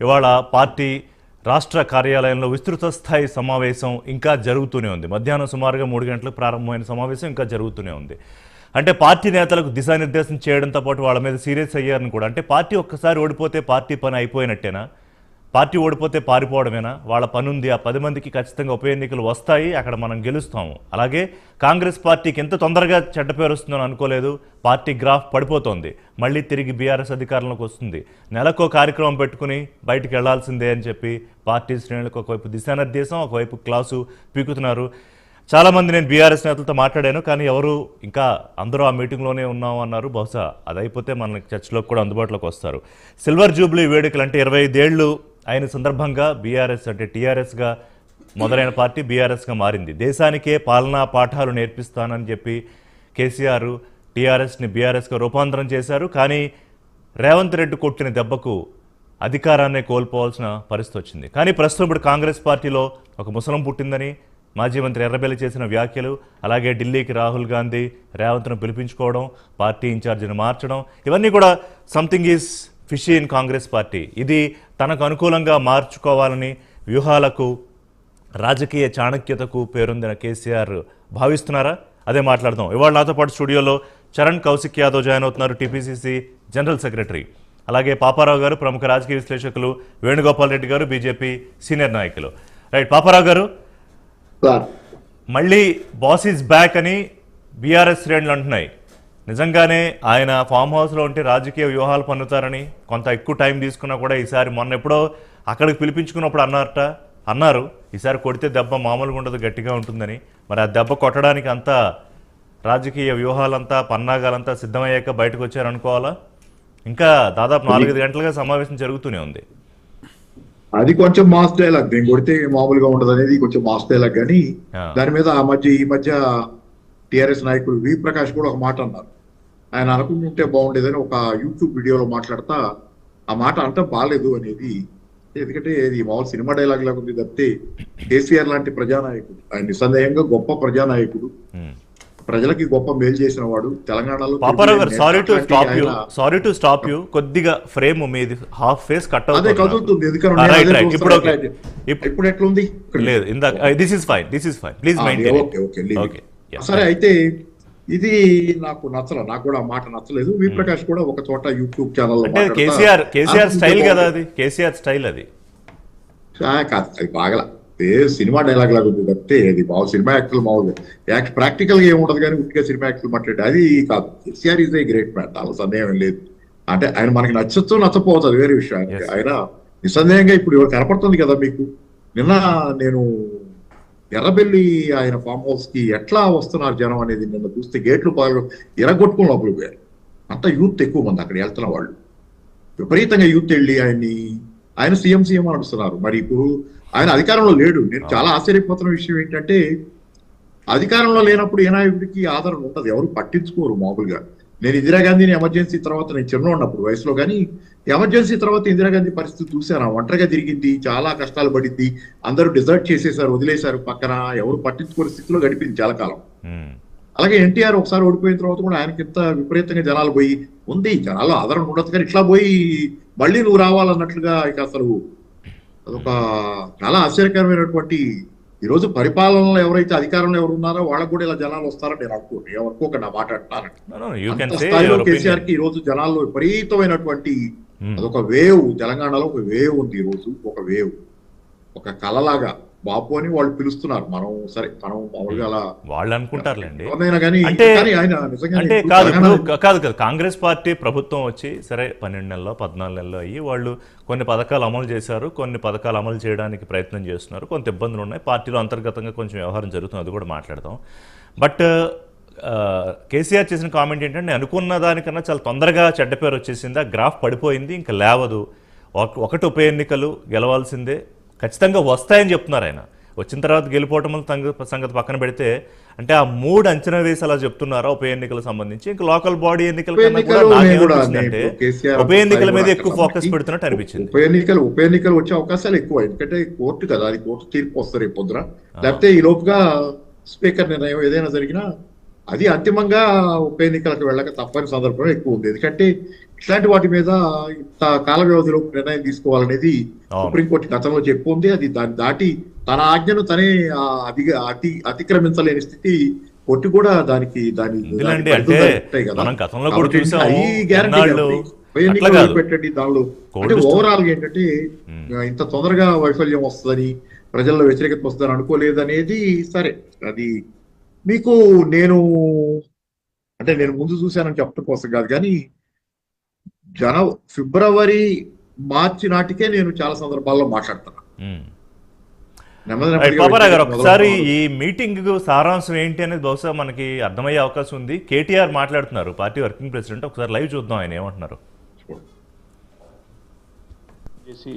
ఇవాళ పార్టీ రాష్ట్ర కార్యాలయంలో విస్తృత స్థాయి సమావేశం ఇంకా జరుగుతూనే ఉంది. మధ్యాహ్నం సుమారుగా మూడు గంటలకు ప్రారంభమైన సమావేశం ఇంకా జరుగుతూనే ఉంది. అంటే పార్టీ నేతలకు దిశానిర్దేశం చేయడంతో పాటు వాళ్ళ మీద సీరియస్ అయ్యారని కూడా. అంటే పార్టీ ఒక్కసారి ఓడిపోతే పార్టీ పని అయిపోయినట్టేనా? పార్టీ ఓడిపోతే పారిపోవడమేనా? వాళ్ళ పనుంది ఆ పది మందికి ఖచ్చితంగా ఉప ఎన్నికలు వస్తాయి అక్కడ మనం గెలుస్తాము. అలాగే కాంగ్రెస్ పార్టీకి ఎంత తొందరగా చెడ్డ పేరు వస్తుందని అనుకోలేదు పార్టీ గ్రాఫ్ పడిపోతోంది. మళ్ళీ తిరిగి బీఆర్ఎస్ అధికారంలోకి వస్తుంది. నెలకో కార్యక్రమం పెట్టుకుని బయటికి వెళ్ళాల్సిందే అని చెప్పి పార్టీ శ్రేణులకు ఒకవైపు దిశానిర్దేశం ఒకవైపు క్లాసు పీకుతున్నారు. చాలామంది నేను బీఆర్ఎస్ నేతలతో మాట్లాడాను కానీ ఎవరు ఇంకా అందరూ ఆ మీటింగ్లోనే ఉన్నాం అన్నారు. బహుశా అది అయిపోతే మనకి చర్చలోకి కూడా అందుబాటులోకి వస్తారు. సిల్వర్ జూబ్లీ వేడుకలు అంటే ఇరవై ఐదేళ్ళు అయిన సందర్భంగా బీఆర్ఎస్ అంటే టీఆర్ఎస్గా మొదలైన పార్టీ బీఆర్ఎస్గా మారింది. దేశానికే పాలనా పాఠాలు నేర్పిస్తానని చెప్పి కేసీఆర్ టీఆర్ఎస్ని బీఆర్ఎస్గా రూపాంతరం చేశారు. కానీ రేవంత్ రెడ్డి కొట్టిన దెబ్బకు అధికారాన్ని కోల్పోవాల్సిన పరిస్థితి వచ్చింది. కానీ ప్రస్తుతం ఇప్పుడు కాంగ్రెస్ పార్టీలో ఒక ముసలం పుట్టిందని మాజీ మంత్రి ఎర్రబెల్లి చేసిన వ్యాఖ్యలు అలాగే ఢిల్లీకి రాహుల్ గాంధీ రేవంత్ను పిలిపించుకోవడం పార్టీ ఇన్ఛార్జిని మార్చడం ఇవన్నీ కూడా something is fishy in Congress party. ఇది తనకు అనుకూలంగా మార్చుకోవాలని వ్యూహాలకు రాజకీయ చాణక్యతకు పేరొందిన కేసీఆర్ భావిస్తున్నారా? అదే మాట్లాడదాం. ఇవాళ నాతో పాటు స్టూడియోలో చరణ్ కౌశిక్ యాదవ్ జాయిన్ అవుతున్నారు టీపీసీసీ జనరల్ సెక్రటరీ. అలాగే పాపారావు గారు ప్రముఖ రాజకీయ విశ్లేషకులు వేణుగోపాల్ రెడ్డి గారు బీజేపీ సీనియర్ నాయకులు. రైట్ పాపారావు గారు? మళ్ళీ బాస్ ఈజ్ బ్యాక్ అని బీఆర్ఎస్ శ్రేణులు అంటున్నాయి. నిజంగానే ఆయన ఫామ్ హౌస్లో ఉంటే రాజకీయ వ్యూహాలు పన్నుతారని కొంత ఎక్కువ టైం తీసుకున్నా కూడా ఈసారి మొన్న ఎప్పుడో అక్కడికి పిలిపించుకున్నప్పుడు అన్నారట. అన్నారు. ఈసారి కొడితే దెబ్బ మామూలుగా ఉండదు గట్టిగా ఉంటుందని. మరి ఆ దెబ్బ కొట్టడానికి అంతా రాజకీయ వ్యూహాలంతా పన్నాగాలంతా సిద్ధమయ్యాక బయటకు వచ్చారనుకోవాలా? ఇంకా దాదాపు నాలుగైదు గంటలుగా సమావేశం జరుగుతూనే ఉంది. అది కొంచెం మాస్ డైలాగ్. నేను కొడితే మామూలుగా ఉండదు అనేది కొంచెం మాస్ డైలాగ్ కానీ. దాని మీద ఆ మధ్య ఈ మధ్య టిఆర్ఎస్ నాయకుడు వి ప్రకాష్ కూడా ఒక మాట అన్నారు. ఆయన అనుకుంటుంటే బాగుండేదని ఒక యూట్యూబ్ వీడియోలో మాట్లాడతా ఆ మాట అంతా బాగాలేదు అనేది. ఎందుకంటే ఇది మామూలు సినిమా డైలాగ్ లాగా ఉంది తప్పితే కేసీఆర్ లాంటి ప్రజానాయకుడు ఆయన నిస్సందేహంగా గొప్ప ప్రజానాయకుడు. ప్రజలకి గొప్ప మేలు చేసిన వాడు తెలంగాణలో Paparao garu sorry to stop you sorry to stop you కొద్దిగా ఫ్రేమ్ మీది హాఫ్ ఫేస్ కట్ అదే కదులుతుంది ఎందుకంటే రైట్ ఇప్పుడు. ఇప్పుడు ఎట్లుంది? లేదు ఇందాక this is fine this is fine please maintain okay okay. Okay సరే అయితే ఇది నాకు నచ్చల నాకు కూడా ఆ మాట నచ్చలేదు. వి ప్రకాష్ కూడా ఒక చోట YouTube channel KCR KCR style కదా అది? కేసీఆర్ స్టైల్ అది. కాదు అది బాగల. ఏ సినిమా డైలాగ్ లాగా ఉంది తప్పితే అది బాగు సినిమా యాక్టర్ మామూలుగా యాక్ట్ ప్రాక్టికల్గా ఏముండదు కానీ ఉట్టిగా సినిమా యాక్టర్ మాట్లాడే అది కాదు. KCR is a great man దానిలో సందేహం లేదు. అంటే ఆయన మనకి నచ్చచ్చు నచ్చపోవచ్చు అది వేరే విషయం. ఆయన నిస్సందేహంగా ఇప్పుడు కనపడుతుంది కదా మీకు? నిన్న నేను ఎర్రబెల్లి ఆయన ఫామ్ హౌస్కి ఎట్లా వస్తున్నారు జనం అనేది నిన్న చూస్తే గేట్లు బాగా ఎరగొట్టుకుని లోపలికి పోయారు. అంతా యూత్ ఎక్కువ మంది అక్కడ వెళ్తున్న వాళ్ళు. విపరీతంగా యూత్ వెళ్ళి ఆయన్ని ఆయన సీఎం సీఎం నడుస్తున్నారు మరి ఇప్పుడు ఆయన అధికారంలో లేడు. నేను చాలా ఆశ్చర్యపోతున్న విషయం ఏంటంటే అధికారంలో లేనప్పుడు ఏనాయకుడికి ఆదరణ ఉండదు. ఎవరు పట్టించుకోరు మామూలుగా. నేను ఇందిరాగాంధీని ఎమర్జెన్సీ తర్వాత నేను చిన్న ఉన్నప్పుడు వయసులో కానీ ఎమర్జెన్సీ తర్వాత ఇందిరాగాంధీ పరిస్థితి చూశాను. ఒంటరిగా తిరిగింది చాలా కష్టాలు పడింది. అందరూ డిజర్ట్ చేసేశారు వదిలేశారు పక్కన. ఎవరు పట్టించుకోని స్థితిలో గడిపింది చాలా కాలం. అలాగే ఎన్టీఆర్ ఒకసారి ఓడిపోయిన తర్వాత కూడా ఆయనకి ఇంత విపరీతంగా జనాలు పోయి ఉంది జనాలు ఆదరణ ఉండదు కానీ ఇట్లా పోయి మళ్ళీ నువ్వు రావాలన్నట్లుగా ఇక అసలు అదొక చాలా ఆశ్చర్యకరమైనటువంటి ఈ రోజు పరిపాలనలో ఎవరైతే అధికారంలో ఎవరు ఉన్నారో వాళ్ళకు కూడా ఇలా జనాలు వస్తారని నేను అనుకోను నేను అనుకోక నా మాట అంటాను No, no, you can అంత say స్థాయిలో your కేసీఆర్. కి ఈ రోజు జనాల్లో విపరీతమైనటువంటి Hmm. అదొక వేవ్ తెలంగాణలో ఒక వేవ్ ఉంది ఈ రోజు ఒక వేవ్ ఒక కలలాగా బాపు అని వాళ్ళు పిలుస్తున్నారు. మనం సరే మనం మామూలుగా అలా వాళ్ళు అనుకుంటారులేండి. అంటే కాదు ఇప్పుడు కాదు కాదు కాంగ్రెస్ పార్టీ ప్రభుత్వం వచ్చి సరే పన్నెండు నెలల్లో పద్నాలుగు నెలల్లో అయ్యి వాళ్ళు కొన్ని పథకాలు అమలు చేశారు కొన్ని పథకాలు అమలు చేయడానికి ప్రయత్నం చేస్తున్నారు. కొంత ఇబ్బందులు ఉన్నాయి. పార్టీలో అంతర్గతంగా కొంచెం వ్యవహారం జరుగుతుంది అది కూడా మాట్లాడదాం. బట్ కేసీఆర్ చేసిన కామెంట్ ఏంటంటే నేను అనుకున్న దానికన్నా చాలా తొందరగా చెడ్డ పేరు వచ్చేసింది ఆ గ్రాఫ్ పడిపోయింది ఇంకా లేవదు. ఒక- ఒకటి ఉప ఎన్నికలు గెలవాల్సిందే ఖచ్చితంగా వస్తాయని చెప్తున్నారు ఆయన. వచ్చిన తర్వాత గెలిపోవటం సంగ- సంగతి పక్కన పెడితే అంటే ఆ మూడు అంచనా వేసి అలా చెప్తున్నారా ఉప ఎన్నికలకు సంబంధించి? ఇంకా లోకల్ బాడీ ఎన్నికల కన్నా కూడా ఉప ఎన్నికల మీద ఎక్కువ ఫోకస్ పెడుతున్నట్టు అనిపించింది. ఉప ఎన్నికలు ఉప ఎన్నికలు వచ్చే అవకాశాలు ఎక్కువ. ఎందుకంటే కోర్టు కదా అది కోర్టు తీర్పు వస్తారు రేపు పొద్దున. లేకపోతే ఈ లోపుగా స్పీకర్ నిర్ణయం ఏదైనా జరిగినా అది అంతిమంగా ఉప ఎన్నికలకు వెళ్ళక తప్పని సందర్భం ఎక్కువ ఉంది. ఎందుకంటే ఇట్లాంటి వాటి మీద ఇంత కాల వ్యవధిలో నిర్ణయం తీసుకోవాలనేది. సుప్రీంకోర్టు గతంలో చెప్పు ఉంది. అది దాన్ని దాటి తన ఆజ్ఞను తనే అధిగ అతి అతిక్రమించలేని స్థితి కొట్టి కూడా దానికి దాని పెట్టండి దానిలో. అంటే ఓవరాల్గా ఏంటంటే. ఇంత తొందరగా వైఫల్యం వస్తుందని ప్రజల్లో వ్యతిరేకత వస్తుందని అనుకోలేదు అనేది సరే. అది మీకు నేను అంటే నేను ముందు చూశానని చెప్పడం కోసం కాదు కానీ జన ఫిబ్రవరి మార్చి నాటికే నేను చాలా సందర్భాల్లో మాట్లాడుతాను ఉమ్. నెమ్మది రైట్, నెమ్మదిగా పాపారావు గారు వ్యతిరేకత ఒకసారి. ఈ మీటింగ్ సారాంశం ఏంటి అనేది బహుశా మనకి అర్థమయ్యే అవకాశం ఉంది కేటీఆర్ మాట్లాడుతున్నారు పార్టీ వర్కింగ్ ప్రెసిడెంట్ ఒకసారి లైవ్ చూద్దాం ఆయన ఏమంటున్నారు చేసి